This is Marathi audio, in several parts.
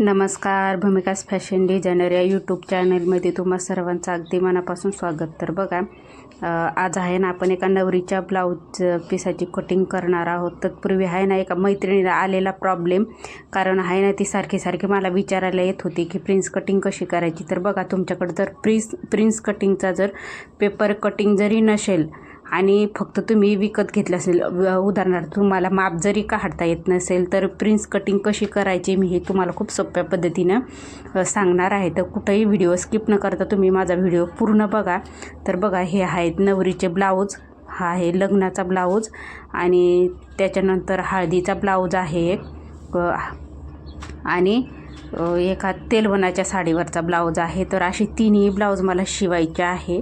नमस्कार भूमिकास फॅशन डिझायनर या यूट्यूब चॅनलमध्ये तुम्हा सर्वांचं अगदी मनापासून स्वागत. तर बघा आज आहे ना आपण एका नवरीच्या ब्लाऊज पिसाची कटिंग करणार आहोत. तत्पूर्वी आहे ना एका मैत्रिणीला आलेला प्रॉब्लेम कारण आहे ना ती सारखी सारखी मला विचारायला येत होती की प्रिन्स कटिंग कशी करायची? तर बघा तुमच्याकडे जर प्रिन्स प्रिन्स कटिंगचा जर पेपर कटिंग जरी नसेल आणि फक्त तुम्ही विकत घेतलं असेल. उदाहरणार्थ तुम्हाला माप जरी काढता येत नसेल तर प्रिन्स कटिंग कशी करायची मी हे तुम्हाला खूप सोप्या पद्धतीनं सांगणार आहे. तर कुठंही व्हिडिओ स्किप न करता तुम्ही माझा व्हिडिओ पूर्ण बघा. तर बघा हे आहेत नवरीचे ब्लाऊज हा आहे लग्नाचा ब्लाऊज आणि त्याच्यानंतर हळदीचा ब्लाऊज आहे एक. आणि एका तेलवनाच्या साडीवरचा ब्लाऊज आहे. तर अशी तिन्ही ब्लाऊज मला शिवायचे आहे.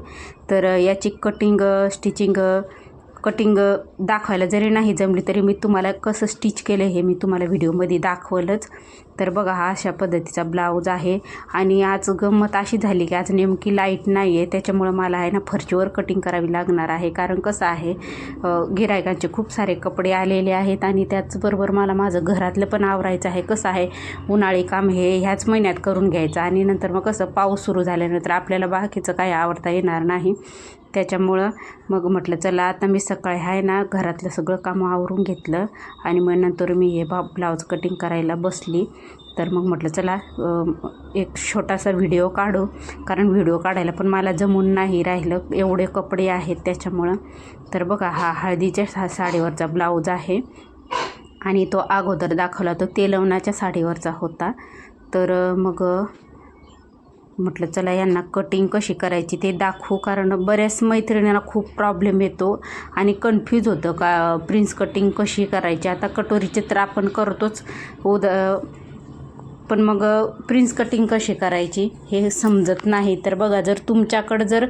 तर याची कटिंग स्टिचिंग कटिंग दाखवायला जरी नाही जमली तरी मी तुम्हाला कसं स्टिच केलं हे मी तुम्हाला व्हिडिओमध्ये दाखवलंच. तर बघा हा अशा पद्धतीचा ब्लाऊज आहे. आणि आज गंमत अशी झाली की आज नेमकी लाइट नाही आहे त्याच्यामुळं मला आहे ना फर्चीवर कटिंग करावी लागणार आहे. कारण कसं आहे गिरायकांचे खूप सारे कपडे आलेले आहेत आणि त्याचबरोबर मला माझं घरातलं पण आवरायचं आहे. कसं आहे उन्हाळी काम हे ह्याच महिन्यात करून घ्यायचं आणि नंतर मग कसं पाऊस सुरू झाल्यानंतर आपल्याला बाकीचं काही आवडता येणार नाही. त्याच्यामुळं मग म्हटलं चला आता मी सकाळी आहे ना घरातलं सगळं कामं आवरून घेतलं आणि मग नंतर मी हे बा ब्लाऊज कटिंग करायला बसली. तर मग म्हटलं चला एक छोटासा व्हिडिओ काढू. कारण व्हिडिओ काढायला पण मला जमून नाही राहिलं एवढे कपडे आहेत त्याच्यामुळं. तर बघा हा हळदीच्या सा साडीवरचा ब्लाऊज आहे आणि तो अगोदर दाखवला तो तेलवनाच्या साडीवरचा होता. तर मग म्हटलं चला यांना कटिंग कशी करायची ते दाखवू. कारण बऱ्याच मैत्रिणींना खूप प्रॉब्लेम येतो आणि कन्फ्यूज होतं का प्रिन्स कटिंग कशी करायची? आता कटोरीचे तर आपण करतोच. उद पण मग प्रिन्स कटिंग कशी करायची हे समजत नाही. तर बघा जर तुमच्याकडं जर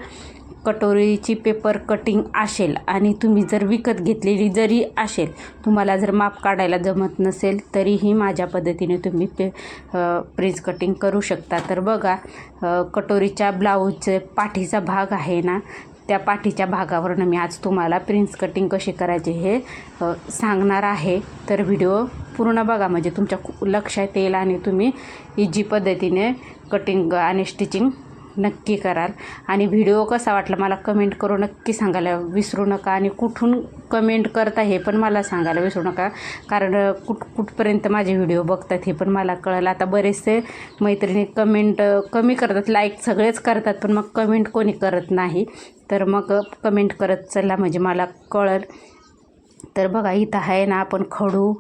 कटोरीची पेपर कटिंग असेल आणि तुम्ही जर विकत घेतलेली जरी असेल तुम्हाला जर माप काढायला जमत नसेल तरीही माझ्या पद्धतीने तुम्ही पे प्रिन्स कटिंग करू शकता. तर बघा कटोरीच्या ब्लाऊजचे पाठीचा भाग आहे ना त्या पाठीच्या भागावरनं मी आज तुम्हाला प्रिन्स कटिंग कशी करायची हे सांगणार आहे. तर व्हिडिओ पूर्ण बघा म्हणजे तुमच्या खू- लक्षात येईल आणि तुम्ही इजी पद्धतीने कटिंग आणि स्टिचिंग नक्की कराल. आणि व्हिडिओ कसा वाटला मला कमेंट करून नक्की सांगायला विसरू नका. आणि कुठून कमेंट करता हे पण मला सांगायला विसरू नका. कारण कुठ कुठपर्यंत माझे व्हिडिओ बघतात हे पण मला कळलं. आता बरेचसे मैत्रिणी कमेंट कमी करतात. लाईक सगळेच करतात पण मग कमेंट कोणी करत नाही. तर मग कमेंट करत चला म्हणजे मला कळल. तर बघा इथं आहे ना आपण खडू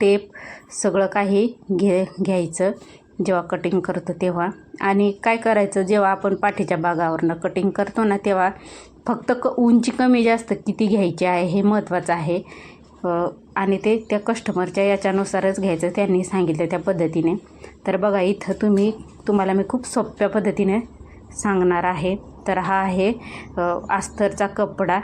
टेप सगळं काही घे घ्यायचं. जेव्हा कटिंग करतो तेव्हा. आणि काय करायचं जेव्हा आपण पाठीच्या भागावरनं कटिंग करतो ना तेव्हा फक्त क उंची कमी जास्त किती घ्यायची आहे हे महत्त्वाचं आहे. आणि ते त्या कस्टमरच्या याच्यानुसारच घ्यायचं त्यांनी सांगितलं त्या पद्धतीने. तर बघा इथं तुम्ही तुम्हाला मी खूप सोप्या पद्धतीने सांगणार आहे. तर हा आहे अस्तरचा कपडा.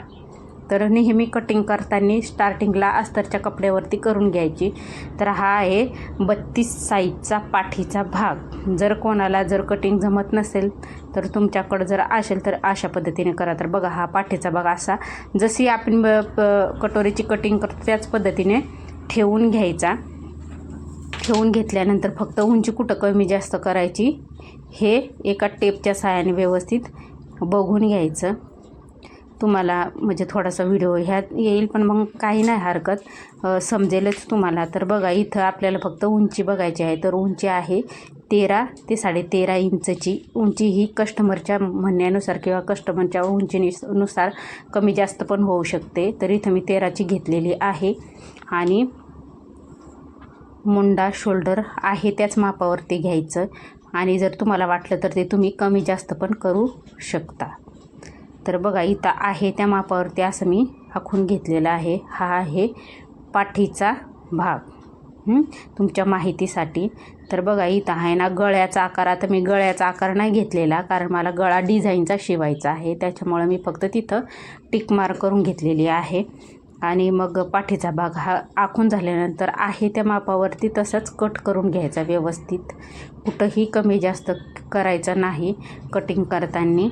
तर नेहमी कटिंग करताना स्टार्टिंगला अस्तरच्या कपड्यावरती करून घ्यायची. तर हा आहे बत्तीस साईजचा पाठीचा भाग. जर कोणाला जर कटिंग जमत नसेल तर तुमच्याकडं जर असेल तर अशा पद्धतीने करा. तर बघा हा पाठीचा भाग असा. जशी आपण ब- प- कटोरीची कटिंग करतो त्याच पद्धतीने ठेवून घ्यायचा. ठेवून घेतल्यानंतर फक्त उंची कुठं कमी जास्त करायची हे एका टेपच्या साहाय्याने व्यवस्थित बघून घ्यायचं. तुम्हाला म्हणजे थोडासा व्हिडिओ ह्यात येईल पण मग काही नाही हरकत. समजेलच तुम्हाला. तर बघा इथं आपल्याला फक्त उंची बघायची आहे. तर उंची आहे तेरा ते साडेतेरा इंचची. उंची ही कस्टमरच्या म्हणण्यानुसार किंवा कस्टमरच्या उंचीनुसार कमी जास्त पण होऊ शकते. तर इथं मी तेराची घेतलेली आहे. आणि मुंडा शोल्डर आहे त्याच मापावरती घ्यायचं. आणि जर तुम्हाला वाटलं तर ते तुम्ही कमी जास्त पण करू शकता. तर बघा इथं आहे त्या मापावरती असं मी आखून घेतलेला आहे. हा आहे पाठीचा भाग तुमच्या माहितीसाठी. तर बघा इथं आहे ना गळ्याचा आकार. आता मी गळ्याचा आकार नाही घेतलेला कारण मला गळा डिझाईनचा शिवायचा आहे. त्याच्यामुळं मी फक्त तिथं टिक मार्क करून घेतलेली आहे. आणि मग पाठीचा भाग हा आखून झाल्यानंतर आहे त्या मापावरती तसंच कट करून घ्यायचा व्यवस्थित. कुठंही कमी जास्त करायचं नाही कटिंग करताना.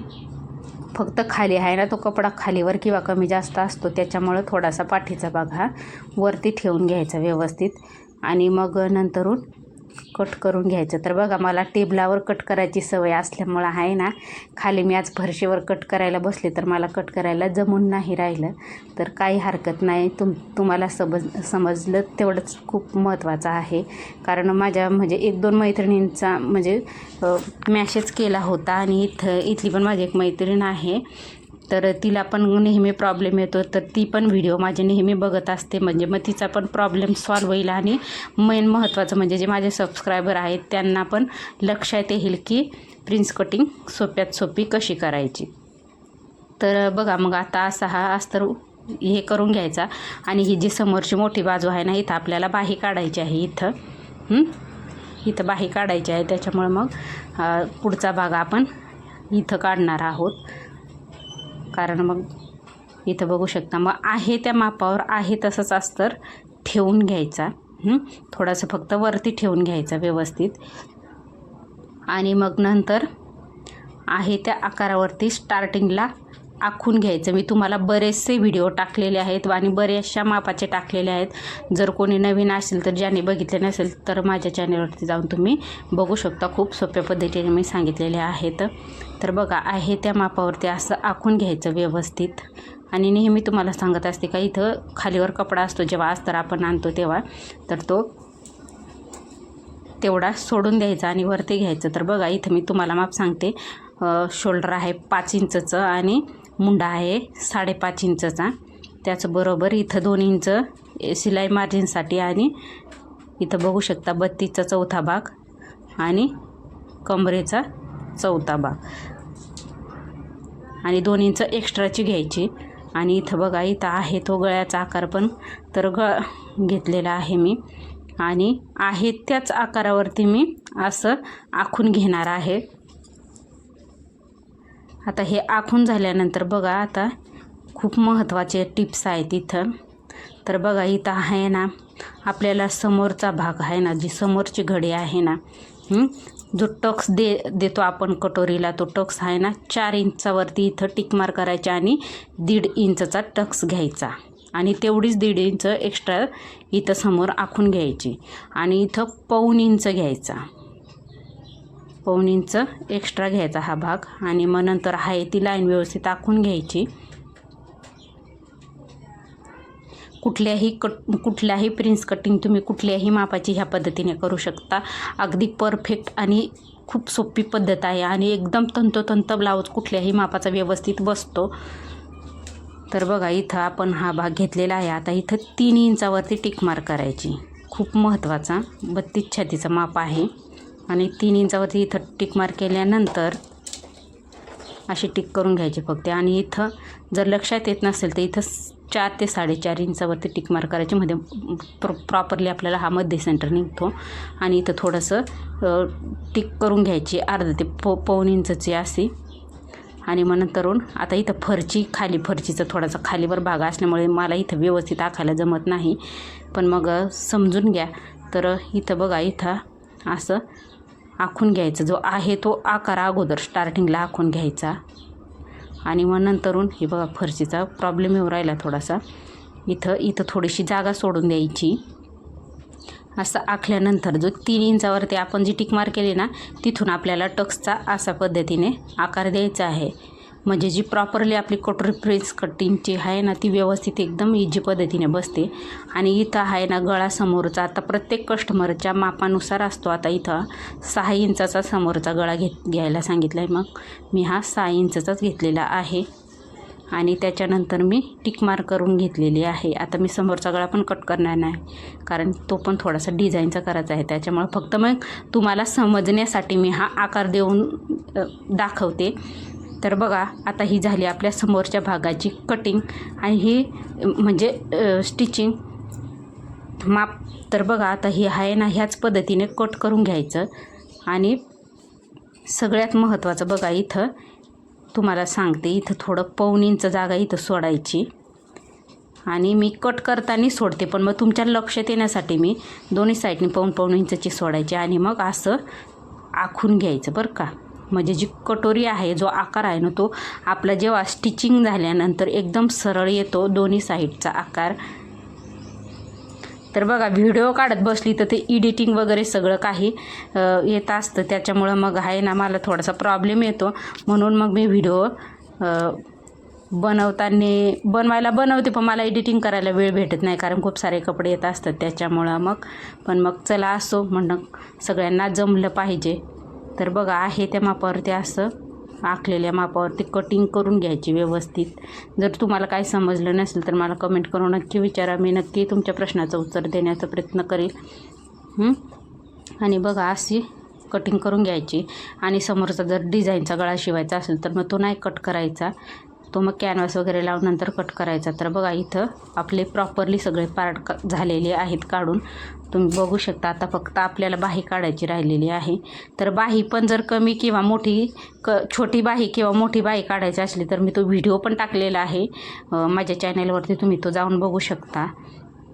फक्त खाली आहे ना तो कपडा खालीवर किंवा कमी जास्त असतो त्याच्यामुळं थोडासा पाठीचा भाग हा वरती ठेवून घ्यायचा व्यवस्थित. आणि मग नंतरून कट करून घ्यायचं. तर बघा मला टेबलावर कट करायची सवय असल्यामुळं आहे ना खाली मी आज फरशीवर कट करायला बसले तर मला कट करायला जमून नाही राहिलं. तर काही हरकत नाही. तुम तुम्हाला समज समजलं तेवढंच खूप महत्त्वाचं आहे. कारण माझ्या म्हणजे एक दोन मैत्रिणींचा म्हणजे मॅसेज केला होता आणि इथं इथली पण माझी एक मैत्रीण आहे. तर तिला पण नेहमी प्रॉब्लेम येतो. तर ती पण व्हिडिओ माझे नेहमी बघत असते. म्हणजे मग तिचा पण प्रॉब्लेम सॉल्व होईल आणि मेन महत्त्वाचं म्हणजे जे माझे सबस्क्रायबर आहेत त्यांना पण लक्षात येईल की प्रिन्स कटिंग सोप्यात सोपी कशी करायची. तर बघा मग आता असा हा अस्तर हे करून घ्यायचा. आणि ही जी समोरची मोठी बाजू आहे ना इथं आपल्याला बाही काढायची आहे इथं. इथं बाही काढायची आहे. त्याच्यामुळं मग पुढचा भाग आपण इथं काढणार आहोत. कारण मग इथं बघू शकता. मग आहे त्या मापावर आहे तसंच अस्तर ठेवून घ्यायचा. थोडासा थोडंसं फक्त वरती ठेवून घ्यायचा व्यवस्थित. आणि मग नंतर आहे त्या आकारावरती स्टार्टिंगला आखून घ्यायचं. मी तुम्हाला बरेचसे व्हिडिओ टाकलेले आहेत आणि बऱ्याचशा मापाचे टाकलेले आहेत. जर कोणी नवीन असेल तर ज्याने बघितले नसेल तर माझ्या चॅनलवरती जाऊन तुम्ही बघू शकता. खूप सोप्या पद्धतीने मी सांगितलेले आहेत. तर बघा आहे त्या मापावरती असं आखून घ्यायचं व्यवस्थित. आणि नेहमी तुम्हाला सांगत असते का इथं खालीवर कपडा असतो जेव्हा अस्तर आपण आणतो तेव्हा तर तो तेवढा सोडून द्यायचा आणि वरती घ्यायचं. तर बघा इथं मी तुम्हाला माप सांगते. शोल्डर आहे पाच इंचचं आणि मुंडा आहे साडेपाच इंचचा. त्याचबरोबर इथं दोन इंच सिलाई मार्जिनसाठी आणि इथं बघू शकता बत्तीसचा चौथा भाग आणि कमरेचा चौथा भाग. आणि दोन इंच एक्स्ट्राची घ्यायची. आणि इथं बघा इथं आहे तो गळ्याचा आकार पण. तर गळ घेतलेला आहे मी. आणि आहे त्याच आकारावरती मी असं आखून घेणार आहे. आता हे आखून झाल्यानंतर बघा आता खूप महत्त्वाचे टिप्स आहेत इथं. तर बघा इथं आहे ना आपल्याला समोरचा भाग आहे ना जी समोरची घडी आहे ना जो टक्स दे देतो आपण कटोरीला तो टक्स आहे ना चार इंचावरती इथं टिकमार करायचा आणि दीड इंचचा टक्स घ्यायचा. आणि तेवढीच दीड इंच एक्स्ट्रा इथं समोर आखून घ्यायची. आणि इथं पाऊन इंच घ्यायचा. पाऊन इंच एक्स्ट्रा घ्यायचा हा भाग. आणि मग नंतर आहे ती लाईन व्यवस्थित आखून घ्यायची. कुठल्याही कट कुठल्याही प्रिन्स कटिंग तुम्ही कुठल्याही मापाची ह्या पद्धतीने करू शकता. अगदी परफेक्ट आणि खूप सोपी पद्धत आहे आणि एकदम तंतोतंत ब्लाऊज कुठल्याही मापाचा व्यवस्थित बसतो. तर बघा इथं आपण हा भाग घेतलेला आहे. आता इथं तीन इंचावरती टिक मार्क करायची. खूप महत्त्वाचा बत्तीस छातीचा माप आहे. आणि तीन इंचावरती इथं टिक मार्क केल्यानंतर अशी टिक करून घ्यायची फक्त. आणि इथं जर लक्षात येत नसेल तर इथं चार ते साडेचार इंचावरती टिक मार्क करायची. मध्ये प्र प्रॉपरली आपल्याला हा मध्य सेंटर निघतो. आणि इथं थोडंसं टिक करून घ्यायची. अर्धा ते पो पाऊन इंचची अशी. आणि मग नंतरून आता इथं फरची खाली फरचीचा थोडासा खालीवर भाग असल्यामुळे मला इथं व्यवस्थित आखायला जमत नाही. पण मग समजून घ्या. तर इथं बघा इथं असं आखून घ्यायचं. जो आहे तो आकार अगोदर स्टार्टिंगला आखून घ्यायचा. आणि मग नंतरून हे बघा फरशीचा प्रॉब्लेम येऊ राहिला थोडासा. इथं इथं थोडीशी जागा सोडून द्यायची. असं आखल्यानंतर जो तीन इंचावरती आपण जी टिकमार केली ना तिथून आपल्याला टक्सचा अशा पद्धतीने आकार द्यायचा आहे. म्हणजे जी प्रॉपरली आपली कटोरी प्रेस कटिंगची आहे ना ती व्यवस्थित एकदम इझी पद्धतीने बसते. आणि इथं आहे ना गळा समोरचा आता प्रत्येक कस्टमरच्या मापानुसार असतो आता इथं. सहा इंचाचा समोरचा गळा घेत घ्यायला सांगितला आहे मग. मी हा सहा इंचाचाच घेतलेला आहे. आणि त्याच्यानंतर मी टिक मार्क करून घेतलेली आहे. आता मी समोरचा गळा पण कट करणार नाही कारण तो पण थोडासा डिझाईनचा करायचा आहे. त्याच्यामुळे फक्त मग तुम्हाला समजण्यासाठी मी हा आकार देऊन दाखवते. तर बघा आता ही झाली आपल्या समोरच्या भागाची कटिंग आणि ही म्हणजे स्टिचिंग माप तर बघा आता ही आहे ना ह्याच पद्धतीने कट करून घ्यायचं. आणि सगळ्यात महत्त्वाचं बघा इथं तुम्हाला सांगते इथं थोडं पाऊन इंच जागा इथं सोडायची. आणि मी कट करताना सोडते पण मग तुमच्या लक्षात येण्यासाठी मी दोन्ही साईडने पाऊन पाऊन इंचची सोडायची. आणि मग असं आखून घ्यायचं बरं का. म्हणजे जी कटोरी आहे जो आकार आहे ना तो आपला जेव्हा स्टिचिंग झाल्यानंतर एकदम सरळ येतो दोन्ही साईडचा आकार. तर बघा व्हिडिओ काढत बसली तर ते एडिटिंग वगैरे सगळं काही येत असतं. त्याच्यामुळं मग आहे ना मला थोडासा प्रॉब्लेम येतो. म्हणून मग मी व्हिडिओ बनवताना बनवायला बनवते पण मला एडिटिंग करायला वेळ भेटत नाही कारण खूप सारे कपडे येत असतात. त्याच्यामुळं मग पण मग चला असो म्हणणं सगळ्यांना जमलं पाहिजे. तर बघा आहे त्या मापावरती असं आखलेल्या मापावरती कटिंग करून घ्यायची व्यवस्थित. जर तुम्हाला काही समजलं नसेल तर मला कमेंट करून नक्की विचारा. मी नक्की तुमच्या प्रश्नाचं उत्तर देण्याचा प्रयत्न करेल. आणि बघा अशी कटिंग करून घ्यायची. आणि समोरचा जर डिझाईनचा गळा शिवायचा असेल तर मग तो नाही कट करायचा. तो मग कॅनव्हास वगैरे लावून नंतर कट करायचा. तर बघा इथं आपले प्रॉपरली सगळे पार्ट का झालेले आहेत काढून. तुम्ही बघू शकता आता फक्त आपल्याला बाही काढायची राहिलेली आहे. तर बाही पण जर कमी किंवा मोठी क छोटी बाही किंवा मोठी बाही काढायची असली तर मी तो व्हिडिओ पण टाकलेला आहे. माझ्या चॅनलवरती तुम्ही तो जाऊन बघू शकता.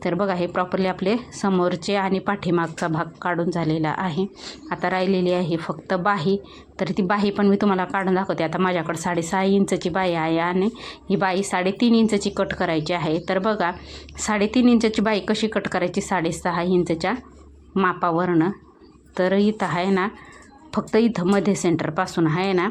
तर बघा हे प्रॉपरली आपले समोरचे आणि पाठीमागचा भाग काढून झालेला आहे. आता राहिलेली आहे फक्त बाही. तर ती बाही पण मी तुम्हाला काढून दाखवते. आता माझ्याकडे साडेसहा इंचची बाई आहे आणि ही बाई साडेतीन इंचची कट करायची आहे. तर बघा साडेतीन इंचची बाई कशी कट करायची? साडेसहा इंचच्या मापावरनं. तर इथं आहे ना फक्त इथं मध्ये सेंटरपासून आहे ना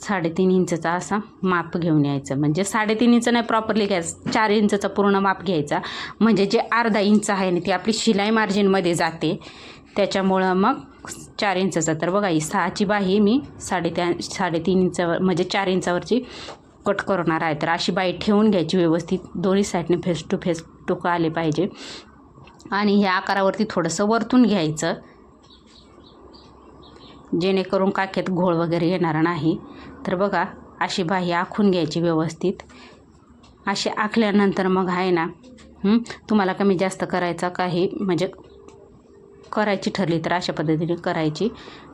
साडेतीन इंचचा असा माप घेऊन यायचं. म्हणजे साडेतीन इंच नाही प्रॉपरली घ्यायचं चार इंचचा पूर्ण माप घ्यायचा. म्हणजे जे अर्धा इंच आहे ना ती आपली शिलाई मार्जिनमध्ये जाते. त्याच्यामुळं मग चार इंचचा. तर बघा ही सहाची बाही मी साडेत्या साडेतीन इंचावर म्हणजे चार इंचावरची कट करणार आहे. तर अशी बाई ठेवून घ्यायची व्यवस्थित. दोन्ही साईडने फेस टू फेस टोकं आले पाहिजे. आणि ह्या आकारावरती थोडंसं वरतून घ्यायचं. जेणेकरून काखेत घोळ वगैरे येणार नाही. तर बघा अशी बाही आखून घ्यायची व्यवस्थित. अशी आखल्यानंतर मग आहे ना तुम्हाला कमी जास्त करायचा काही म्हणजे करायची ठरली तर अशा पद्धतीने करायची.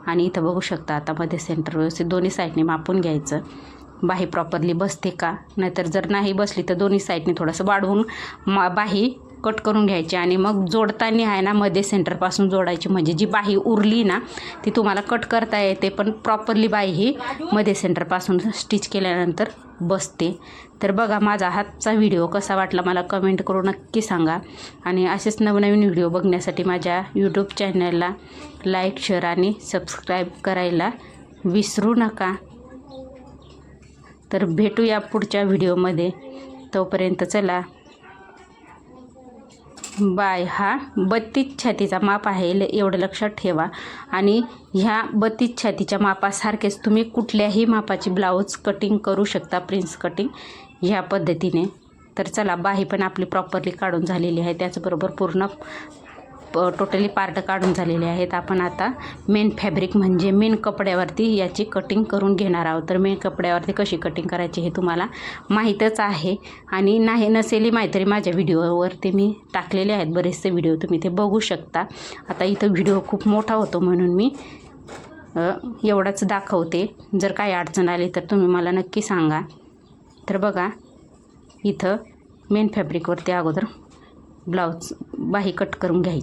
आणि इथं बघू शकता आता मध्ये सेंटर व्यवस्थित दोन्ही साईडने मापून घ्यायचं. बाही प्रॉपरली बसते का? नाहीतर जर नाही बसली तर दोन्ही साईडने थोडंसं वाढवून मा बाही कट करून घ्यायची आणि मग जोडताना आहे ना मध्ये सेंटरपासून जोडायची. म्हणजे जी बाही उरली ना ती तुम्हाला कट करता येते पण प्रॉपरली बाही ही मध्ये सेंटरपासून स्टिच केल्यानंतर बसते. तर बघा माझा हातचा व्हिडिओ कसा वाटला मला कमेंट करून नक्की सांगा. आणि असेच नवनवीन व्हिडिओ बघण्यासाठी माझ्या यूट्यूब चॅनलला लाईक शेअर आणि सबस्क्राईब करायला विसरू नका. तर भेटूया पुढच्या व्हिडिओमध्ये तोपर्यंत चला. बाय हा बत्तीस छातीचा माप आहे ल- एवढं लक्षात ठेवा. आणि ह्या बत्तीस छातीच्या मापासारखेच तुम्ही कुठल्याही मापाची ब्लाऊज कटिंग करू शकता प्रिन्स कटिंग ह्या पद्धतीने. तर चला बाही पण आपली प्रॉपरली काढून झालेली आहे त्याचबरोबर पूर्ण टोटली पार्ट काढून झालेले आहेत. आपण आता मेन फॅब्रिक म्हणजे मेन कपड्यावरती याची कटिंग करून घेणार आहोत. तर मेन कपड्यावरती कशी कटिंग करायची हे तुम्हाला माहीतच आहे. आणि नाही नसेली माहीत तरी माझ्या व्हिडिओवरती मी टाकलेले आहेत. बरेचसे व्हिडिओ तुम्ही ते बघू शकता. आता इथं व्हिडिओ खूप मोठा होतो म्हणून मी एवढंच एवढाच दाखवते. जर काही अडचण आली तर तुम्ही मला नक्की सांगा. तर बघा इथं मेन फॅब्रिकवरती अगोदर ब्लाऊज बाही कट करून घ्यायची.